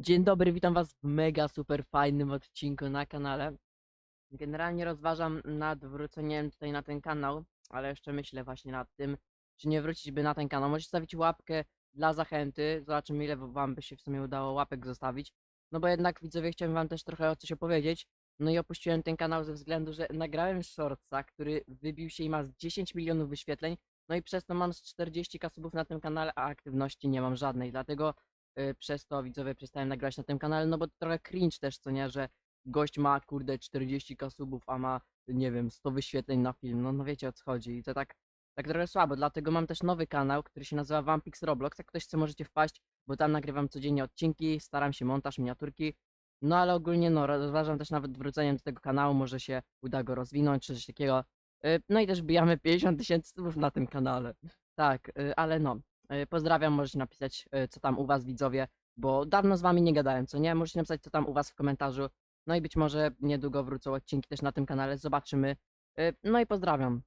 Dzień dobry, witam was w mega super fajnym odcinku na kanale. Generalnie rozważam nad wróceniem tutaj na ten kanał, ale jeszcze myślę właśnie nad tym, czy nie wrócić by na ten kanał. Możecie stawić łapkę dla zachęty, zobaczymy ile wam by się w sumie udało łapek zostawić. No bo jednak widzowie chciałem wam też trochę o coś opowiedzieć. No i opuściłem ten kanał ze względu, że nagrałem shortsa, który wybił się i ma z 10 milionów wyświetleń. No i przez to mam z 40 subów na tym kanale, a aktywności nie mam żadnej, dlatego przez to widzowie przestałem nagrywać na tym kanale, no bo trochę cringe też, co nie, że gość ma kurde 40 subów, a ma nie wiem 100 wyświetleń na film, no, no wiecie o co chodzi i to tak, tak trochę słabo, dlatego mam też nowy kanał, który się nazywa Vampix Roblox, jak ktoś chce możecie wpaść, bo tam nagrywam codziennie odcinki, staram się montaż, miniaturki, no ale ogólnie no rozważam też nawet wróceniem do tego kanału, może się uda go rozwinąć czy coś takiego, Y, no i też bijamy 50 tysięcy subów na tym kanale, tak, y, ale no, y, pozdrawiam, możecie napisać y, co tam u was widzowie, bo dawno z wami nie gadałem, co nie? Możecie napisać co tam u was w komentarzu. No i być może niedługo wrócą odcinki też na tym kanale, zobaczymy. Y, No i pozdrawiam.